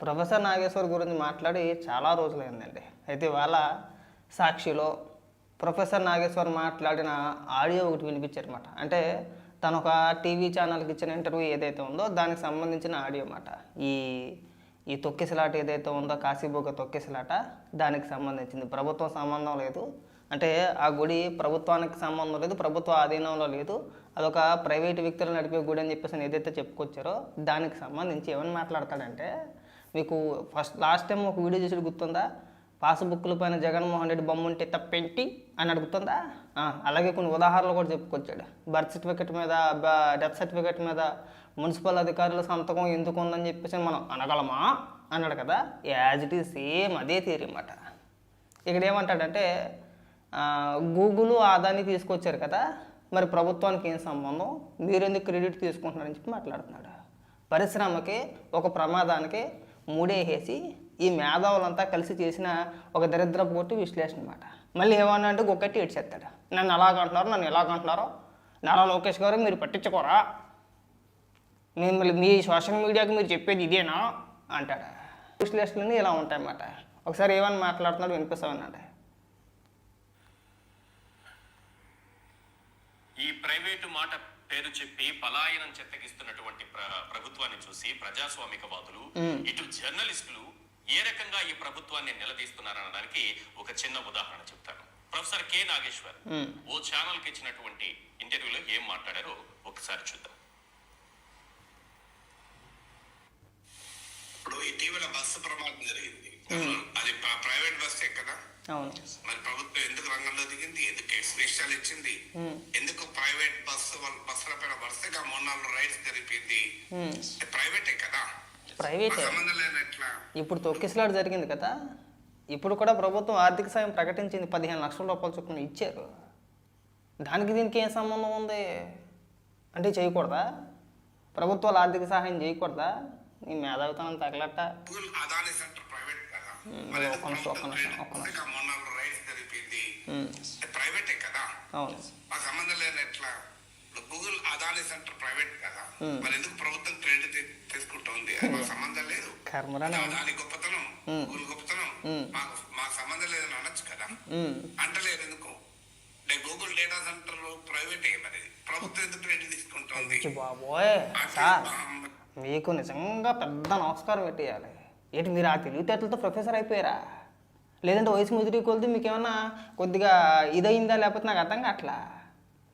Professor Nageshwar గురించి మాట్లాడి చాలా రోజులైందండి. అయితే ఇవాళ సాక్షిలో ప్రొఫెసర్ నాగేశ్వర్ మాట్లాడిన ఆడియో ఒకటి వినిపించారన్నమాట. అంటే తను ఒక టీవీ ఛానల్కి ఇచ్చిన ఇంటర్వ్యూ ఏదైతే ఉందో దానికి సంబంధించిన ఆడియో అన్నమాట. ఈ ఈ తొక్కిసలాట ఏదైతే ఉందో కాశీబోగ తొక్కిసలాట దానికి సంబంధించింది. ప్రభుత్వం సంబంధం లేదు. అంటే ఆ గుడి ప్రభుత్వానికి సంబంధం లేదు ప్రభుత్వ ఆధీనంలో లేదు. అదొక ప్రైవేట్ వ్యక్తులు నడిపే గుడి అని చెప్పేసి ఏదైతే చెప్పుకొచ్చారో దానికి సంబంధించి ఏమని మాట్లాడతాడంటే మీకు ఫస్ట్ లాస్ట్ టైం ఒక వీడియో చేసి గుర్తుందా? పాస్బుక్ల పైన జగన్మోహన్ రెడ్డి బొమ్మ ఉంటే తప్పేంటి అని అడుగుతుందా? అలాగే కొన్ని ఉదాహరణలు కూడా చెప్పుకొచ్చాడు. బర్త్ సర్టిఫికెట్ మీద డెత్ సర్టిఫికెట్ మీద మున్సిపల్ అధికారుల సంతకం ఎందుకు ఉందని చెప్పేసి మనం అనగలమా? అన్నాడు కదా. యాజ్ ఇట్ ఈజ్ సేమ్ అదే థియరీ అన్నమాట. ఇక్కడ ఏమంటాడంటే గూగుల్ ఆదాని తీసుకొచ్చారు కదా. మరి ప్రభుత్వానికి ఏం సంబంధం? మీరెందుకు క్రెడిట్ తీసుకుంటున్నారని చెప్పి మాట్లాడుతున్నాడు. పరిశ్రమకి ఒక ప్రమాదానికి మూడేసేసి ఈ మేధావులంతా కలిసి చేసిన ఒక దరిద్ర పోటీ విశ్లేషణ అనమాట మళ్ళీ ఏమన్నా అంటే గొక్కటి ఏడ్చేస్తాడు. నన్ను ఎలాగంటున్నారు నన్ను ఎలాగంటున్నారో? నారా లోకేష్ గారు మీరు పట్టించుకోరా? మిమ్మల్ని మీ సోషల్ మీడియాకి మీరు చెప్పేది ఇదేనా? అంటాడు. విశ్లేషణలు ఇలా ఉంటాయన్నమాట ఒకసారి ఏమని మాట్లాడుతున్నాడు వినిపిస్తామన్నాడు ఈ ప్రైవేటు మాట పేరు చెప్పి పలాయనం చెత్తగిస్తున్నటువంటి ప్ర- ప్రభుత్వాన్ని చూసి ప్రజాస్వామికవాదులు ఇటు జర్నలిస్టులు ఏ రకంగా ఈ ప్రభుత్వాన్ని నిలదీస్తున్నారనడానికి ఒక చిన్న ఉదాహరణ చెప్తాను. ప్రొఫెసర్ కె నాగేశ్వర్ ఓ ఛానల్కి ఇచ్చినటువంటి ఇంటర్వ్యూలో ఏం మాట్లాడారో ఒకసారి చూద్దాం. ఇప్పుడు ఇటీవల బస్సు ప్రమాదం జరిగింది. అది ప్రైవేట్ బస్సే కదా? అవును. మరి ప్రభుత్వం ఎందుకు రంగంలో దిగింది? ఎందుకు ఎక్స్ప్రెషన్లు ఇచ్చింది? ఎందుకు ప్రైవేట్ బస్సు బస్సుల పైన వరుసగా మూడు నాలుగు రైడ్స్ జరిపింది? ప్రైవేటే కదా? ప్రైవేటే. ఇప్పుడు తొక్కిసలాట జరిగింది కదా? ఇప్పుడు కూడా ప్రభుత్వం ఆర్థిక సాయం ప్రకటించింది పదిహేను లక్షల రూపాయలు చొప్పున ఇచ్చారు. దానికి దీనికి ఏం సంబంధం ఉంది? అంటే చేయకూడదా? ప్రభుత్వాలు ఆర్థిక సహాయం చేయకూడదా? నీ మేధావితనం తగలట్ట. అదాని సెంటర్ ప్రైవేట్ కదా ఉమ్, మరి ఒక్క నిమిషం, ఒక్క నిమిషం, ఒక్క నిమిషం. ప్రైవేటే కదా? అవును. ఆ సంబంధం లేని ఎట్లా? గూగుల్ అదాని సెంటర్ ప్రైవేట్ కదా. మరి ఎందుకు ప్రభుత్వం క్రెడిట్ తీసుకుంటుంది అది మాకు సంబంధం లేదు. అదాని గొప్పతనం గూగుల్ గొప్పతనం మాకు మాకు సంబంధం లేదని అనొచ్చు కదా? ఉమ్, అంటలేరు ఎందుకు? గూగుల్ డేటా సెంటర్ ప్రైవేటే మరి. ప్రభుత్వం ఎందుకు క్రెడిట్ తీసుకుంటుంది బాబోయ్. సార్ మీకు నిజంగా పెద్ద నమస్కారం పెట్టేయాలి. ఏంటి మీరు ఆ తెలివితేటలతో ప్రొఫెసర్ అయిపోయారా? లేదంటే వయసు ముదిరి కొలిది మీకు ఏమన్నా కొద్దిగా ఇదయిందా? లేకపోతే నాకు అర్థం కావట్లా?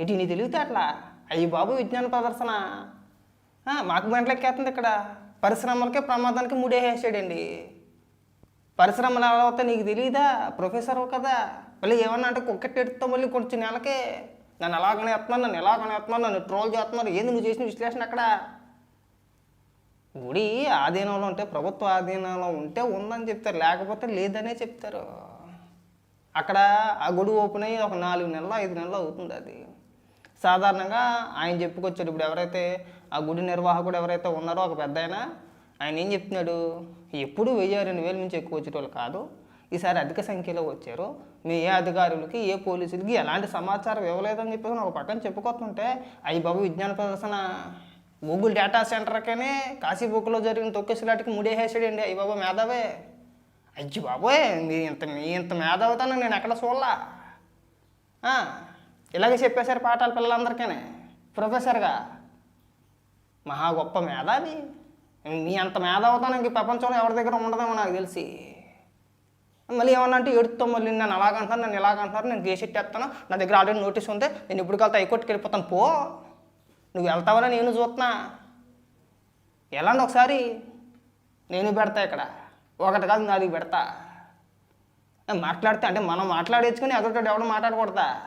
ఇటు నీ తెలివితేటలా? అయ్యి బాబు విజ్ఞాన ప్రదర్శన. మాకు మెంటలెక్కేస్తుంది ఇక్కడ. పరిశ్రమలకే ప్రమాదానికి ముడేసేసాడండి పరిశ్రమలు ఎలా నీకు తెలియదా ప్రొఫెసర్ కదా. మళ్ళీ ఏమన్నా అంటే కుక్కట్టెడుతో మళ్ళీ కొంచెం నెలకే. నన్ను ఎలాగనే ఎత్తున్నాను నన్ను ఎలాగనే వస్తున్నాను నన్ను ట్రోల్ చేస్తున్నారు? ఏంది నువ్వు చేసిన విశ్లేషణ అక్కడ? గుడి ఆధీనంలో ఉంటే ప్రభుత్వ ఆధీనంలో ఉంటే ఉందని చెప్తారు. లేకపోతే లేదనే చెప్తారు. అక్కడ ఆ గుడి ఓపెన్ అయ్యి ఒక నాలుగు నెలలు ఐదు నెలలు అవుతుంది అది. సాధారణంగా ఆయన చెప్పుకొచ్చాడు. ఇప్పుడు ఎవరైతే ఆ గుడి నిర్వాహకుడు ఎవరైతే ఉన్నారో ఒక పెద్ద ఆయన ఆయన ఏం చెప్తున్నాడు? ఎప్పుడు వెయ్యి రెండు వేల నుంచి ఎక్కువ వచ్చేటోళ్ళు కాదు. ఈసారి అధిక సంఖ్యలో వచ్చారు. మీ ఏ అధికారులకి ఏ పోలీసులకి ఎలాంటి సమాచారం ఇవ్వలేదని చెప్పేసి ఒక పక్కన చెప్పుకొస్తుంటే అయ్యి బాబు విజ్ఞాన ప్రదర్శన గూగుల్ డేటా సెంటర్కనే కాశీబుక్లో జరిగిన తొక్కేసిలాటికి ముడేసేసాడండి అయ్యి బాబా మేధావే. అయ్యి బాబోయ్ మీ ఇంత మీ ఇంత మేధావుతాను నేను ఎక్కడ చూడలా? ఇలాగే చెప్పేశారు పాఠాలు పిల్లలందరికీ ప్రొఫెసర్గా మహా గొప్ప మేధావి. మీ అంత మేధావుతాను ఇంక ప్రపంచంలో ఎవరి దగ్గర ఉండదేమో నాకు తెలిసి. మళ్ళీ ఏమన్నా అంటే ఎడుతాం మళ్ళీ నన్ను అలాగంటున్నారు నన్ను ఇలాగంటున్నారు నేను గేసెట్టేస్తాను నా దగ్గర ఆల్రెడీ నోటీస్ ఉంది నేను ఇప్పుడు వెళ్తా హైకోర్టుకి వెళ్ళిపోతాను పో. నువ్వు వెళ్తావని నేను చూస్తున్నా. ఎలాంటి ఒకసారి నేను పెడతా ఇక్కడ. ఒకటి కాదు నాలుగు పెడతా. మాట్లాడితే అంటే మనం మాట్లాడేసుకుని ఎదుటి ఎవడో మాట్లాడకూడదా?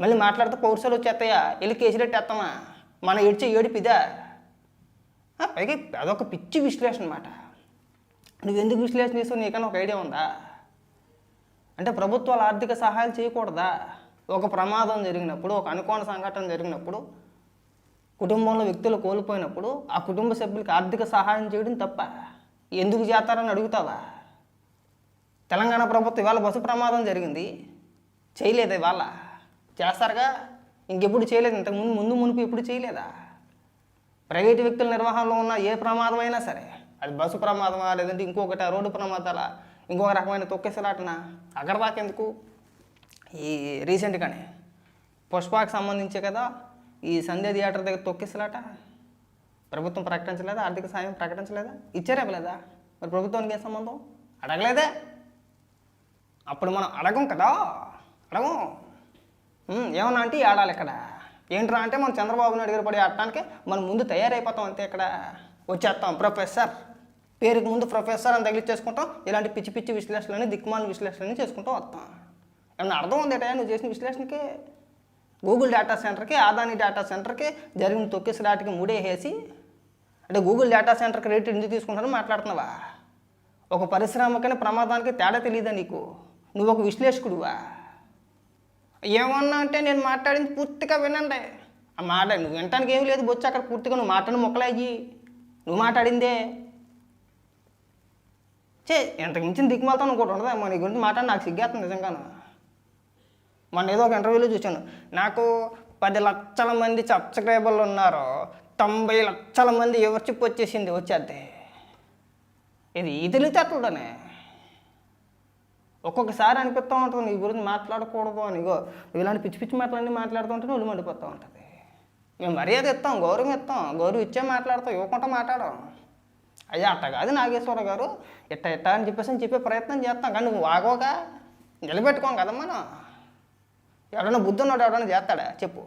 మళ్ళీ మాట్లాడితే పౌరుషాలు వచ్చేస్తాయా? వెళ్ళి కేసులు ఎట్టేస్తామా మనం ఏడ్చే ఏడిపిదా పైగా అదొక పిచ్చి విశ్లేషణ అనమాట నువ్వు ఎందుకు విశ్లేషణ చేస్తావు నీకన్నా ఒక ఐడియా ఉందా? అంటే ప్రభుత్వాలు ఆర్థిక సహాయాలు చేయకూడదా? ఒక ప్రమాదం జరిగినప్పుడు ఒక అనుకోని సంఘటన జరిగినప్పుడు కుటుంబంలో వ్యక్తులు కోల్పోయినప్పుడు ఆ కుటుంబ సభ్యులకు ఆర్థిక సహాయం చేయడం తప్ప ఎందుకు చేస్తారని అడుగుతావా? తెలంగాణ ప్రభుత్వం ఇవాళ బస్సు ప్రమాదం జరిగింది. చేయలేదు ఇవాళ? చేస్తారుగా? ఇంకెప్పుడు చేయలేదు? ఇంతకుముందు ముందు మునుపు ఎప్పుడు చేయలేదా? ప్రైవేటు వ్యక్తుల నిర్వహణలో ఉన్న ఏ ప్రమాదం అయినా సరే అది బస్సు ప్రమాదమా లేదంటే ఇంకొకటి రోడ్డు ప్రమాదాలా? ఇంకొక రకమైన తొక్కేసలాటనా? అక్కడ దాకా ఎందుకు ఈ రీసెంట్గానే పుష్పాకి సంబంధించే కదా ఈ సంధ్య థియేటర్ దగ్గర తొక్కిసలాట? ప్రభుత్వం ప్రకటించలేదా? ఆర్థిక సాయం ప్రకటించలేదా? ఇచ్చారా ఇవ్వలేదా? మరి ప్రభుత్వానికి ఏ సంబంధం? అడగలేదే? అప్పుడు మనం అడగం కదా? అడగం. ఏమన్నా అంటే ఆడాలి ఇక్కడ. ఏంట్రా అంటే మనం చంద్రబాబు నాయుడు గారు పడి ఆడటానికి మనం ముందు తయారైపోతాం అంతే ఇక్కడ. వచ్చేస్తాం. ప్రొఫెసర్. పేరుకి ముందు ప్రొఫెసర్ అని తగిలిచ్చేసుకుంటాం. ఇలాంటి పిచ్చి పిచ్చి విశ్లేషణని దిక్కుమాల విశ్లేషణని చేసుకుంటూ వస్తాం. ఏమన్నా అర్థం ఉందేటయా నువ్వు చేసిన విశ్లేషణకి గూగుల్ డేటా సెంటర్కి ఆదాని డేటా సెంటర్కి జరిగిన తొక్కేసి దాటికి మూడేసేసి అంటే గూగుల్ డేటా సెంటర్కి రేట్ ఎందుకు తీసుకుంటానో మాట్లాడుతున్నావా? ఒక పరిశ్రమకని ప్రమాదానికి తేడా తెలియదా నీకు? నువ్వు ఒక విశ్లేషకుడువా? ఏమన్నా అంటే నేను మాట్లాడింది పూర్తిగా వినండి. ఆ మాట నువ్వు వినటానికి ఏం లేదు బొచ్చు అక్కడ పూర్తిగా నువ్వు మాట్లాడిన మొక్కలయ్యి నువ్వు మాట్లాడిందే. చే ఇంతకు మించిన దిక్కుమాలతో ఇంకోటి ఉండదా నీ గురించి మాట్లాడి నాకు సిగ్గేస్తుంది నిజంగాను. మొన్న ఏదో ఒక ఇంటర్వ్యూలో చూశాను. నాకు పది లక్షల మంది సబ్స్క్రైబర్లు ఉన్నారు తొంభై లక్షల మంది ఎవరు చెప్పు వచ్చేసింది వచ్చేద్ది. ఇది ఈ తెలివితేటలుడనే ఒక్కొక్కసారి అనిపిస్తూ ఉంటుంది నీ గురించి మాట్లాడకూడదు అని. ఇగో ఇలాంటి పిచ్చి పిచ్చి మాటలన్నీ మాట్లాడుతుంటే నువ్వు మండిపోతూ ఉంటుంది. మేము మర్యాద ఇస్తాం గౌరవం ఇస్తాం గౌరవం ఇచ్చే మాట్లాడతాం ఇవ్వకుండా మాట్లాడం అయ్యా అట్ట కాదు నాగేశ్వర గారు ఇట్ట ఇట్ట అని చెప్పేసి అని చెప్పే ప్రయత్నం చేస్తాం. కానీ నువ్వు ఆగోగా నిలబెట్టుకోం కదా మనం ఎవరైనా బుద్ధి ఉన్నాడు ఎవడైనా చేస్తాడా? చెప్పు.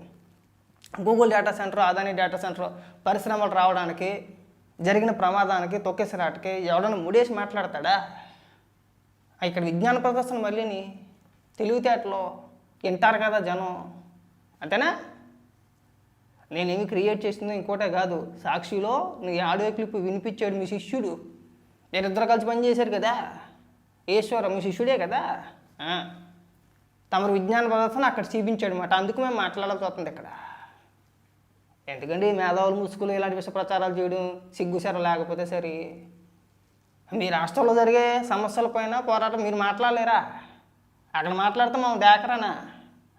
Google data center Adani data center పరిశ్రమలు రావడానికి జరిగిన ప్రమాదానికి తొక్కేసరాటకి ఎవడైనా ముడేసి మాట్లాడతాడా? ఇక్కడ విజ్ఞాన ప్రదర్శన మళ్ళీని తెలివితేటలో వింటారు కదా జనం. అంతేనా? నేనేమి క్రియేట్ చేసిందో ఇంకోటే కాదు. సాక్షిలో నీ ఆడియో క్లిప్ వినిపించాడు మీ శిష్యుడు. మీరిద్దరు కలిసి పనిచేశారు కదా. ఈశ్వర మీ శిష్యుడే కదా. తమరు విజ్ఞాన ప్రదర్శన అక్కడ చూపించాడు అనమాట అందుకు మేము మాట్లాడాల్సి వస్తుంది ఇక్కడ ఎందుకండి మేధావులు ముసుగులు ఇలాంటి విషయ ప్రచారాలు చేయడం సిగ్గుసెర లేకపోతే సరే. మీ రాష్ట్రంలో జరిగే సమస్యలపైన పోరాటం మీరు మాట్లాడలేరా? అక్కడ మాట్లాడితే మనం దేకరానా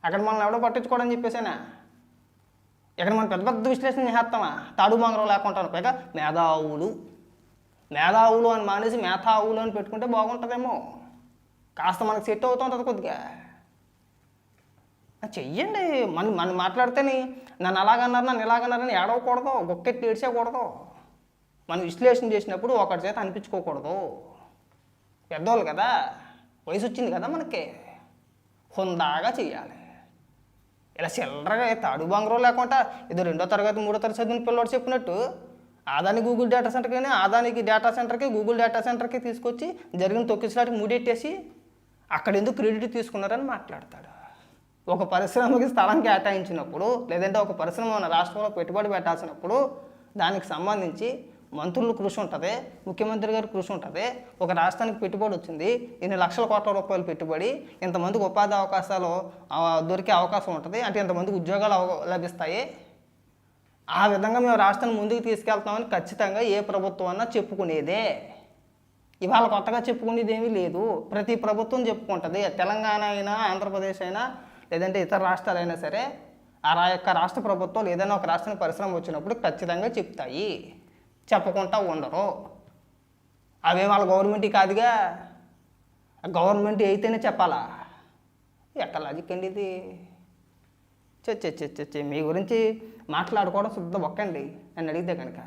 అక్కడ మనల్ని ఎవడో పట్టించుకోవడం చెప్పేసేనా? ఇక్కడ మనం పెద్ద పెద్ద విశ్లేషణ చేస్తామా? తాడు మంగరం లేకుండా పైగా మేధావులు మేధావులు అని మానేసి మేధావులు అని పెట్టుకుంటే బాగుంటుందేమో. కాస్త మనకు సెట్ అవుతుంటుంది కొద్దిగా. చెయ్యండి. మన మనం మాట్లాడితేనే. నన్ను అలాగన్నారు నన్ను ఇలాగన్నారని ఏడవకూడదు. గొక్కెట్టి ఏడ్చేయకూడదు మనం విశ్లేషణ చేసినప్పుడు ఒకటి చేత అనిపించుకోకూడదు. పెద్దోళ్ళు కదా. వయసు వచ్చింది కదా మనకి. హుందాగా చేయాలి ఇలా చిల్లరగా తాడు బంగరం లేకుండా ఇది రెండో తరగతి మూడో తరగతి చదివిన పిల్లోడు చెప్పినట్టు ఆదాని గూగుల్ డేటా సెంటర్కి ఆదానికి డేటా సెంటర్కి గూగుల్ డేటా సెంటర్కి తీసుకొచ్చి జరిగిన తొక్కిసలాటికి మూడెట్టేసి అక్కడ ఎందుకు క్రెడిట్ తీసుకున్నారని మాట్లాడతాడు. ఒక పరిశ్రమకి స్థలం కేటాయించినప్పుడు లేదంటే ఒక పరిశ్రమ మన రాష్ట్రంలో పెట్టుబడి పెట్టాల్సినప్పుడు దానికి సంబంధించి మంత్రులు కృషి ఉంటుంది ముఖ్యమంత్రి గారి కృషి ఉంటుంది. ఒక రాష్ట్రానికి పెట్టుబడి వచ్చింది ఇన్ని లక్షల కోట్ల రూపాయలు పెట్టుబడి ఇంతమందికి ఉపాధి అవకాశాలు దొరికే అవకాశం ఉంటుంది అంటే ఇంతమందికి ఉద్యోగాలు అవ- లభిస్తాయి. ఆ విధంగా మేము రాష్ట్రాన్ని ముందుకు తీసుకెళ్తామని ఖచ్చితంగా ఏ ప్రభుత్వం అన్నా చెప్పుకునేదే. ఇవాళ కొత్తగా చెప్పుకునేది ఏమీ లేదు. ప్రతి ప్రభుత్వం చెప్పుకుంటుంది. తెలంగాణ అయినా ఆంధ్రప్రదేశ్ అయినా లేదంటే ఇతర రాష్ట్రాలైనా సరే ఆ రా యొక్క రాష్ట్ర ప్రభుత్వాలు ఏదైనా ఒక రాష్ట్రానికి పరిశ్రమ వచ్చినప్పుడు ఖచ్చితంగా చెప్తాయి. చెప్పకుండా ఉండరు. అవే వాళ్ళ గవర్నమెంట్ కాదుగా? గవర్నమెంట్ అయితేనే చెప్పాలా? ఎక్కడ లాజిక్ అండి ఇది? చచ్చి మీ గురించి మాట్లాడుకోవడం శుద్ధ ఒక్కండి నన్ను అడిగితే కనుక.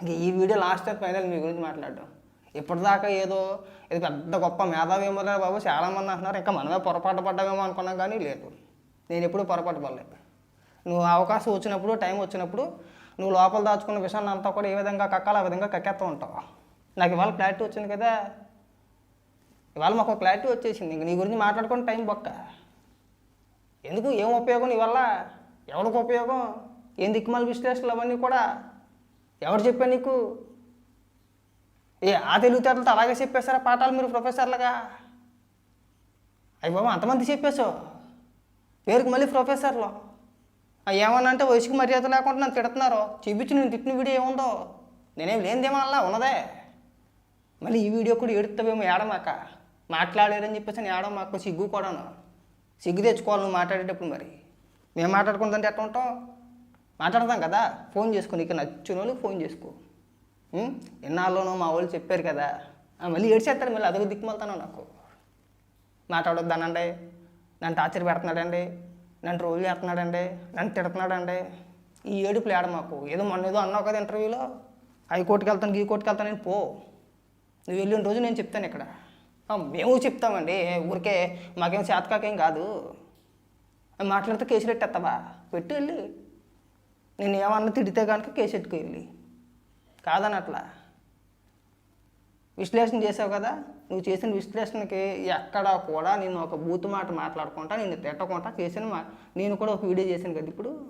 ఇంక ఈ వీడియో లాస్ట్ ఫైనల్ మీ గురించి మాట్లాడడం. ఇప్పటిదాకా ఏదో ఇది పెద్ద గొప్ప మేధావేమో రా బాబు చాలామంది అంటున్నారు ఇంకా మనమే పొరపాటు పడ్డామేమో అనుకున్నాం కానీ లేదు. నేను ఎప్పుడూ పొరపాటు పడలేదు. నువ్వు అవకాశం వచ్చినప్పుడు టైం వచ్చినప్పుడు నువ్వు లోపల దాచుకున్న విషయాన్ని అంతా కూడా ఏ విధంగా కక్కాలో ఆ విధంగా కక్కేస్తూ ఉంటావు. నాకు ఇవాళ క్లారిటీ వచ్చింది కదా. ఇవాళ మాకు క్లారిటీ వచ్చేసింది. ఇంక నీ గురించి మాట్లాడుకుని టైం బొక్క. ఎందుకు? ఏం ఉపయోగం నీ వల్ల? ఎవరికి ఉపయోగం? ఏం దిక్కుమాల విశ్లేషణలు అవన్నీ కూడా? ఎవరు చెప్పా నీకు? ఏ ఆ తెలివితేటలతో అలాగే చెప్పేశారా పాఠాలు మీరు ప్రొఫెసర్లుగా? అయ్యి బాబు అంతమంది చెప్పేశావు. పేరుకి మళ్ళీ ప్రొఫెసర్లు. ఏమన్నా అంటే వయసుకి మర్యాద లేకుండా నన్ను తిడుతున్నారు. చూపించి నేను తిట్టిన వీడియో ఏముందో? నేనేం లేనిదేమన్నా ఉన్నదే. మళ్ళీ ఈ వీడియో కూడా ఏడుతావేమో ఏడమాక. మాట్లాడారని చెప్పేసి నేను ఏడో మాకు సిగ్గు కూడాను. సిగ్గు తెచ్చుకోవాలి నువ్వు మాట్లాడేటప్పుడు మరి. మేము మాట్లాడుకుంటుంటే ఎట్లా ఉంటాం? మాట్లాడతాం కదా. ఫోన్ చేసుకో నీకు నచ్చిన వాళ్ళు ఫోన్ చేసుకో. ఎన్నాళ్ళలోనో మా వాళ్ళు చెప్పారు కదా. మళ్ళీ ఏడ్చేస్తారు మళ్ళీ అదొక దిక్కుమలుతాను నాకు. మాట్లాడొద్దానండి నన్ను టార్చర్ పెడుతున్నాడండి నన్ను రోజు చేస్తున్నాడండి నన్ను తిడుతున్నాడండి. ఈ ఏడుపులు లేడ మాకు? ఏదో మొన్న ఏదో అన్నావు కదా ఇంటర్వ్యూలో హైకోర్టుకి వెళ్తాను ఈ కోర్టుకి వెళ్తాను నేను పో. నువ్వు వెళ్ళిన రోజు నేను చెప్తాను ఇక్కడ. మేము చెప్తామండి ఊరికే మాకేం చేతకాకేం కాదు. మాట్లాడితే కేసు పెట్టేస్తావా పెట్టి వెళ్ళి. నేను ఏమన్నా తిడితే కనుక కేసు పెట్టుకు వెళ్ళి. కాదని అట్లా విశ్లేషణ చేసావు కదా? నువ్వు చేసిన విశ్లేషణకి ఎక్కడ కూడా నేను ఒక బూతు మాట మాట్లాడుకుంటా నేను తిట్టకుండా చేసిన మా నేను కూడా ఒక వీడియో చేశాను కదా ఇప్పుడు?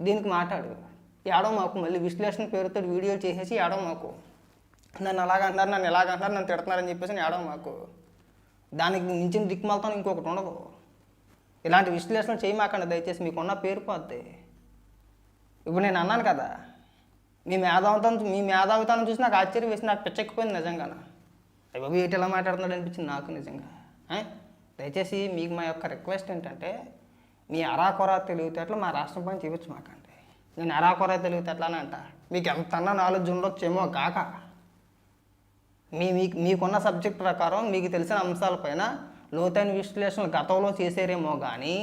దీనికి మాట్లాడు ఏడో మాకు మళ్ళీ విశ్లేషణ పేరుతో వీడియో చేసేసి ఏడో మాకు. నన్ను అలాగంటున్నారు నన్ను ఎలాగంటున్నారు నన్ను తిడుతున్నారని చెప్పేసి ఏడో మాకు. దానికి మించిన దిక్కుమాలతో ఇంకొకటి ఉండదు. ఇలాంటి విశ్లేషణ చేయమాకండి దయచేసి మీకున్న పేరు పోద్ది. ఇప్పుడు నేను అన్నాను కదా మీ మేధావితం మీ మేధావితాన్ని చూసి నాకు ఆశ్చర్యం వేసి నాకు పిచ్చెక్కిపోయింది నిజంగా అయ్యి బాబు ఏంటి ఎలా మాట్లాడుతున్నాడు అనిపించింది నాకు నిజంగా? దయచేసి మీకు మా యొక్క రిక్వెస్ట్ ఏంటంటే మీ అరాకొరా తెలివితేటలు మా రాష్ట్రం పైన చూపించు మాకండి. నేను అరాకొరా తెలివితేటలని అంట. మీకు ఎంతన్నా నాలెడ్జ్ ఉండొచ్చేమో కాక మీ మీకు మీకున్న సబ్జెక్ట్ ప్రకారం మీకు తెలిసిన అంశాలపైన లోతైన విశ్లేషణలు గతంలో చేసారేమో కానీ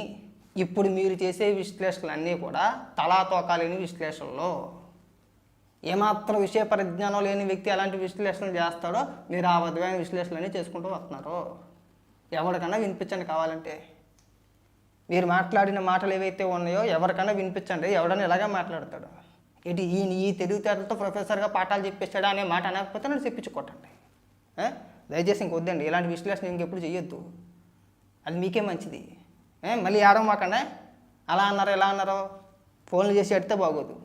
ఇప్పుడు మీరు చేసే విశ్లేషణలు అన్నీ కూడా తలాతోకాలేని విశ్లేషణలో ఏమాత్రం విషయ పరిజ్ఞానం లేని వ్యక్తి ఎలాంటి విశ్లేషణలు చేస్తాడో మీరు ఆ విధమైన విశ్లేషణని చేసుకుంటూ వస్తున్నారు. ఎవరికైనా వినిపించండి కావాలంటే. మీరు మాట్లాడిన మాటలు ఏవైతే ఉన్నాయో ఎవరికైనా వినిపించండి. ఎవడైనా ఇలాగే మాట్లాడతాడు. ఇటు ఈ ఈ తెలివితేటలతో ప్రొఫెసర్గా పాఠాలు చెప్పేశాడా అనే మాట అనకపోతే నన్ను చెప్పించుకోటండి దయచేసి ఇంకొద్దండి ఇలాంటి విశ్లేషణ ఇంకెప్పుడు చెయ్యొద్దు. అది మీకే మంచిది. మళ్ళీ ఆడమాకండి అలా అన్నారు ఇలా అన్నారు ఫోన్లు చేసి ఎడితే బాగోదు.